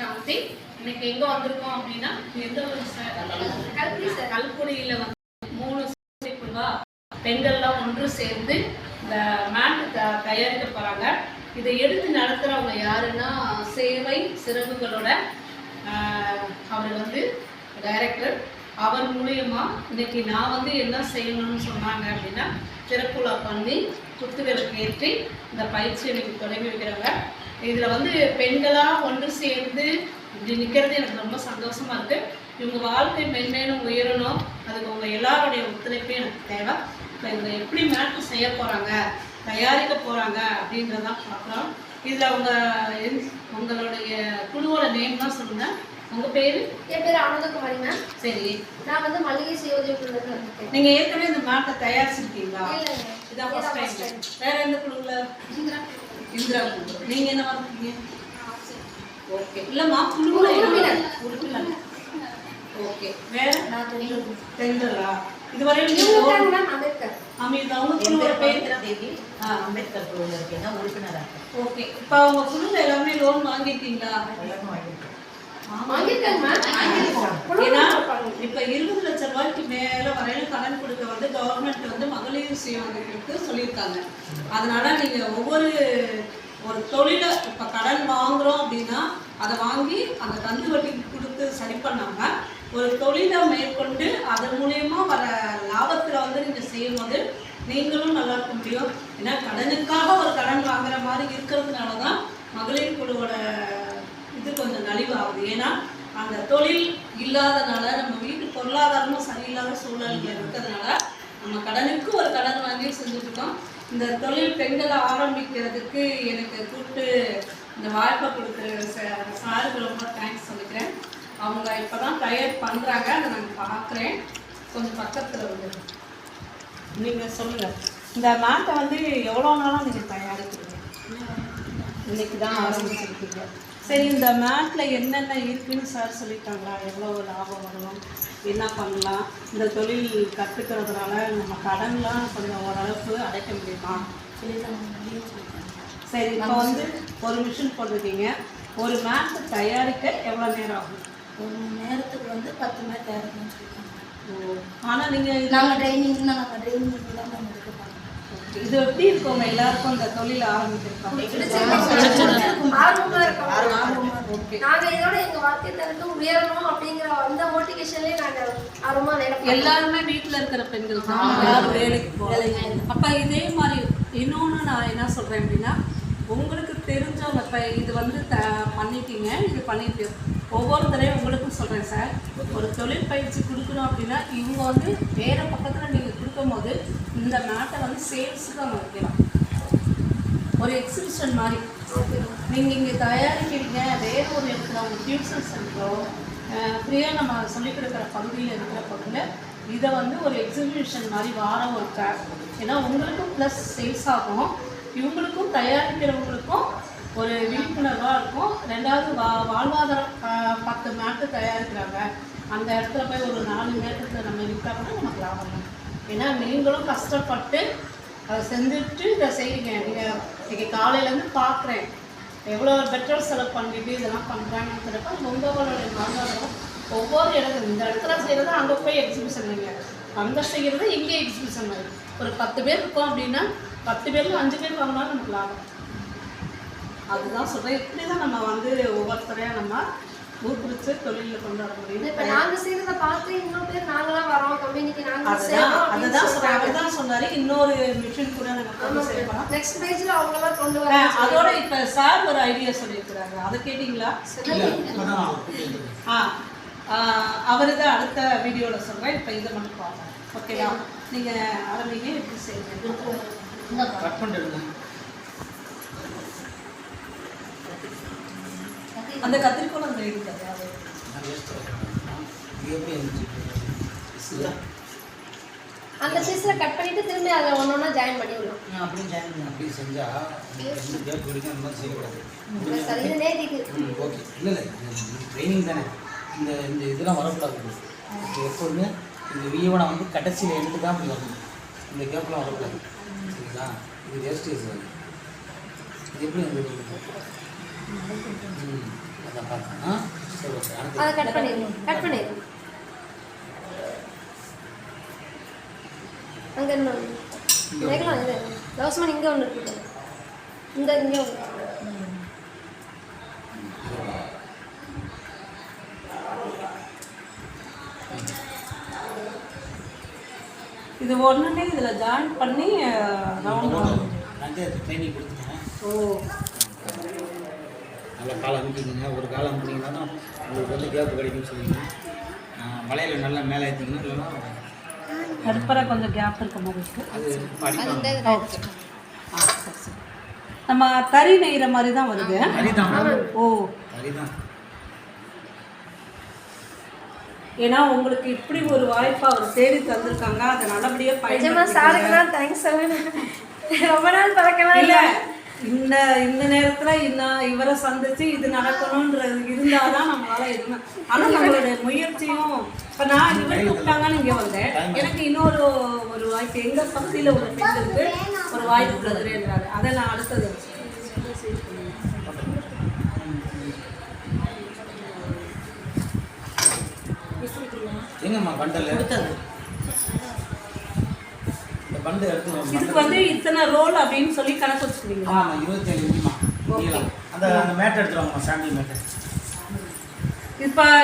சாந்தி இன்னைக்கு எங்க வந்திருக்கோம் அப்படின்னா எந்த ஒரு கல்குடி சார். வந்து மூணு பெண்கள்லாம் ஒன்று சேர்ந்து இந்த மேட் த- தயாரிக்க போறாங்க. இதை எடுத்து நடத்துறவங்க யாருன்னா சேவை சிறகுகளோட ஆஹ், அவர் வந்து டைரக்டர் அவர் மூலியமா இன்னைக்கு நான் வந்து என்ன செய்யணும்னு சொன்னாங்க அப்படின்னா திறப்புலா பண்ணி குத்துவிளக்கு ஏற்றி இந்த பயிற்சி எனக்கு தொடங்கி வைக்கிறாங்க இதில் வந்து பெண்களாக ஒன்று சேர்ந்து இப்படி நிற்கிறது எனக்கு ரொம்ப சந்தோஷமா இருக்கு. இவங்க வாழ்க்கை மென்மேலும் உயரணும். அதுக்கு உங்க எல்லாருடைய ஒத்துழைப்பும் எனக்கு தேவை. இப்போ இவங்க எப்படி மேட்ரு செய்ய போறாங்க தயாரிக்க போறாங்க அப்படின்றதான் பார்க்குறோம் இதில் அவங்க உங்களுடைய குழுவோட நேம் தான் சொல்லுங்க. உங்க பேரு? என் பேர் ஆனந்தகுமாரி மேம் சரி. நான் வந்து மளிகை சுய உதவி குழுவில் இருக்கேன் நீங்க ஏற்கனவே இந்த மேட்டை தயாரிச்சிருக்கீங்களா. இதான் வேற எந்த குழுவில்? இந்திரா குழு நீங்க என்ன இருக்கீங்க ஓகே இல்லம்மா குழுவுல உறுப்பினர். உறுப்பினர் ஓகே வேற? நான் தெரியும் தென்றலா இதுவரையும் இவங்க நீங்க இருக்காங்க மேம் அம்பேத்கர். அமிர்தா அவங்க என் குழுவோட பேர் தேவி அம்பேத்கர் குழுவில் உறுப்பினராக இருக்கேன் ஓகே இப்போ அவங்க குழுல எல்லாமே லோன் வாங்கியிருக்கேன் வாங்கியிருக்காங்க மேம் ஏன்னா கொடுப்பாங்க. இப்ப இருபது லட்சம் ரூபாய்க்கு மேல வரையில கடன் கொடுக்க வந்து கவர்மெண்ட் வந்து மகளிர் சுய சொல்லியிருக்காங்க. அதனால நீங்க ஒவ்வொரு ஒரு தொழிலை இப்ப கடன் வாங்குறோம் அப்படின்னா அதை வாங்கி அந்த கந்து வட்டி கொடுத்து சரி பண்ணாம ஒரு தொழிலை மேற்கொண்டு அதன் மூலயமா வர லாபத்தில் வந்து நீங்கள் செய்யும்போது நீங்களும் நல்லா இருக்க முடியும். ஏன்னா கடனுக்காக ஒரு கடன் வாங்குற மாதிரி இருக்கிறதுனால தான் மகளிர் குழுவோட இது கொஞ்சம் நலிவாகுது. ஏன்னா அந்த தொழில் இல்லாதனால நம்ம வீட்டு பொருளாதாரமும் சரியில்லாத சூழல்கள் இருக்கிறதுனால நம்ம கடனுக்கு ஒரு கடன் வாங்கி செஞ்சுட்டு இருக்கோம் இந்த தொழில் பெண்களை ஆரம்பிக்கிறதுக்கு எனக்கு கூப்பிட்டு இந்த வாய்ப்பை கொடுக்குற சாருக்கு ரொம்ப தேங்க்ஸ் சொல்லிக்கிறேன். அவங்க இப்போ தான் தயார் பண்ணுறாங்க அதை நான் பார்க்குறேன் கொஞ்சம் பக்கத்தில் வந்து. நீங்கள் சொல்லுங்கள் இந்த மேட்டை வந்து எவ்வளோ நாளாக நீங்கள் தயாரிக்கிறீங்க? இன்னைக்கு தான் ஆரம்பிச்சிருக்கீங்க. சரி இந்த மேட்டில் என்னென்ன இருக்குன்னு சார் சொல்லிட்டாங்களா எவ்வளோ லாபம் வரும்? என்ன பண்ணலாம்? இந்த தொழில் கற்றுக்கிறதுனால நம்ம கடன்லாம் கொஞ்சம் ஓரளவுக்கு அடைக்க முடியுமா? சரி இப்போ வந்து ஒரு மிஷின் போட்டிருக்கீங்க. ஒரு மேட்டு தயாரிக்க எவ்வளோ நேரம் ஆகும்? ஒரு நேரத்துக்கு வந்து பத்து மணி தேவைன்னு சொல்லியிருக்காங்க. ஆனால் நீங்கள் நாங்கள் ட்ரைனிங் நாங்கள் ட்ரைனிங் தான் நாங்கள் எடுக்க போகிறோம் இது எப்படி இருக்கவங்க எல்லாருக்கும் இந்த தொழில் இருக்கோம். ஓகே. நாங்க இதோட எங்க வாழ்க்கை தரத்தும் உயரணும் அப்படிங்கிற அந்த மோட்டிவேஷன்லயே நாங்க ஆர்வமா எல்லாருமே வீட்டில் இருக்கிற பெண்கள் தான். யாரும் வேலைக்கு அப்போ இதே மாதிரி இன்னொன்று நான் என்ன சொல்கிறேன் அப்படின்னா உங்களுக்கு தெரிஞ்சவங்க இப்போ இது வந்து த பண்ணிட்டீங்க இது பண்ணிட்டு ஒவ்வொரு தடவையும் உங்களுக்கும் சொல்கிறேன் சார். ஒரு தொழில் பயிற்சி கொடுக்கணும் அப்படின்னா இவங்க வந்து வேறு பக்கத்தில் நீங்கள் கொடுக்கும்போது இந்த மேட்டை வந்து சேல்ஸுக்கு அவங்க வைக்கலாம். ஒரு எக்ஸிபிஷன் மாதிரி. நீங்கள் இங்கே தயாரிக்கிறீங்க வேறு ஒரு இடத்துல அவங்க டியூஷன் சென்டரோ ஃப்ரீயாக நம்ம சொல்லிக் கொடுக்குற பகுதியில் இருக்கிற பகுதியில் இதை வந்து ஒரு எக்ஸிபிஷன் மாதிரி வாரம் ஒரு கேப் ஏன்னா உங்களுக்கும் ப்ளஸ் சேல்ஸ் ஆகும். இவங்களுக்கும் தயாரிக்கிறவங்களுக்கும் ஒரு விழிப்புணர்வாக இருக்கும். ரெண்டாவது வா வாழ்வாதாரம் பத்து மேட்டு தயாரிக்கிறாங்க. அந்த இடத்துல போய் ஒரு நாலு மேட்டத்தில் நம்ம விற்றாங்கன்னா நமக்கு லாபம். தான் ஏன்னா நீங்களும் கஷ்டப்பட்டு அதை செஞ்சுட்டு இதை செய்யுங்க. நீங்கள் இன்றைக்கி காலையிலேருந்து பார்க்குறேன். எவ்வளோ பெட்ரோல் செலவு பண்ணிட்டு இதெல்லாம் பண்ணுறாங்கன்றப்ப உங்களோட வாழ்வாதாரம் ஒவ்வொரு இடத்துல இந்த இடத்துல செய்கிறது அங்கே போய் எக்ஸிபிஷன் வைங்க. அங்கே செய்கிறது இங்கே எக்ஸிபிஷன் வைங்க. ஒரு பத்து பேர் இருக்கோம் அப்படின்னா பத்து பேரில் அஞ்சு பேர் வாங்கினாலும் நமக்கு லாபம். அதுதான் சொல்கிறேன் இப்படி தான் நம்ம வந்து ஒவ்வொருத்தரையும் நம்ம ஊக்குவிச்சு தொழிலில் கொண்டு வர முடியும் இப்போ நாங்கள் செய்கிறத பார்த்து இன்னும் பேர் நாங்களாம் வரோம் அதுதான் சொன்னாரு. இன்னொரு மிஷின் கூட நெக்ஸ்ட் பேஜ்ல அவங்க எல்லாம் கொண்டு வர அதோட இப்ப சார் ஒரு ஐடியா சொல்லியிருக்கிறாங்க. அதை கேட்டிங்களா? ஆ அவரு தான் அடுத்த வீடியோவில் சொல்கிறேன் இப்போ இதை மட்டும் பாருங்க. ஓகேவா நீங்கள் ஆரம்பிங்க எப்படி செய்யுங்க. கட் அந்த கத்திரிக்கோள் அந்த இது கிடையாது இது எப்படி. அந்த பீஸ்ல கட் பண்ணிட்டு திரும்பி அதை ஒன்னொன்னா ஜாயின் பண்ணி விடுவோம் நான் அப்படியே ஜாயின் பண்ணி அப்படி செஞ்சா உங்களுக்கு கேப் பிடிக்கும் அந்த மாதிரி செய்யக்கூடாது சரி இது நேத்திக்கு. ம் ஓகே. இல்லை இல்லை ட்ரைனிங் தானே. இந்த இந்த இதெல்லாம் வரக்கூடாது. எப்போதுமே இந்த வீவனை வந்து கடைசியில் எடுத்து தான் அப்படி வரணும். இந்த கேப்லாம் வரக்கூடாது. சரிங்களா? இது வேஸ்டேஜ் அது. இது எப்படி வந்து ம் அதான் பார்த்தேன் அதை கட் பண்ணிடுங்க கட் பண்ணிடுங்க அங்கே இன்னும் வைக்கலாம் இது லவஸ்மன் இங்கே. ஒன்று இருக்குது இந்த இங்கே ஒன்று இது ஒன்றுமே இதில் ஜாயின் பண்ணி ரவுண்ட் நான் ட்ரைனிங் கொடுத்துட்டேன். ஓ. நல்லா காலை அமுக்கிங்க ஒரு காலை அமுக்கிங்கன்னா தான் உங்களுக்கு வந்து கேப் கிடைக்கும்னு சொல்லுவீங்க. மலையில் நல்லா மேலே ஏற்றிங்கன்னா இல்லைன்னா நடுப்பற கொஞ்சம் கேப் இருக்க மாதிரி இருக்கு. அது படிப்பாங்க ஓகே ஆ சரி சரி. நம்ம தறி நெய்கிற மாதிரி தான் வருது. ஓ. ஏன்னா உங்களுக்கு இப்படி ஒரு வாய்ப்பை அவர் தேடி தந்திருக்காங்க. அதை நல்லபடியாக நிஜமா சாருக்கு பயன்படுத்திக்கோங்க. தான் தேங்க்ஸ் சொல்லணும் ரொம்ப நாள் பழக்கலாம் இல்ல. இந்த இந்த நேரத்துல இன்னும் இவரை சந்திச்சு இது நடக்கணும்ன்றது இருந்தாதான் நம்மளால எதுவுமே ஆனா நம்மளுடைய முயற்சியும் இப்ப நான் இவர் கூப்பிட்டாங்கன்னு இங்க வந்தேன். எனக்கு இன்னொரு ஒரு வாய்ப்பு எங்க பகுதியில உள்ள பெண்களுக்கு ஒரு வாய்ப்பு கொடுக்குறேன்றாரு. அதை நான் அடுத்தது எங்கம்மா பண்டல்? இதுக்கு வந்து இத்தனை ரோல் அப்படின்னு சொல்லி கணக்கு வச்சுக்கிறீங்களா? ஆமாம் இருபத்தேழு அந்த அந்த மேட்டை எடுத்துருவாங்கம்மா சாண்டில் மேட்டை. இப்ப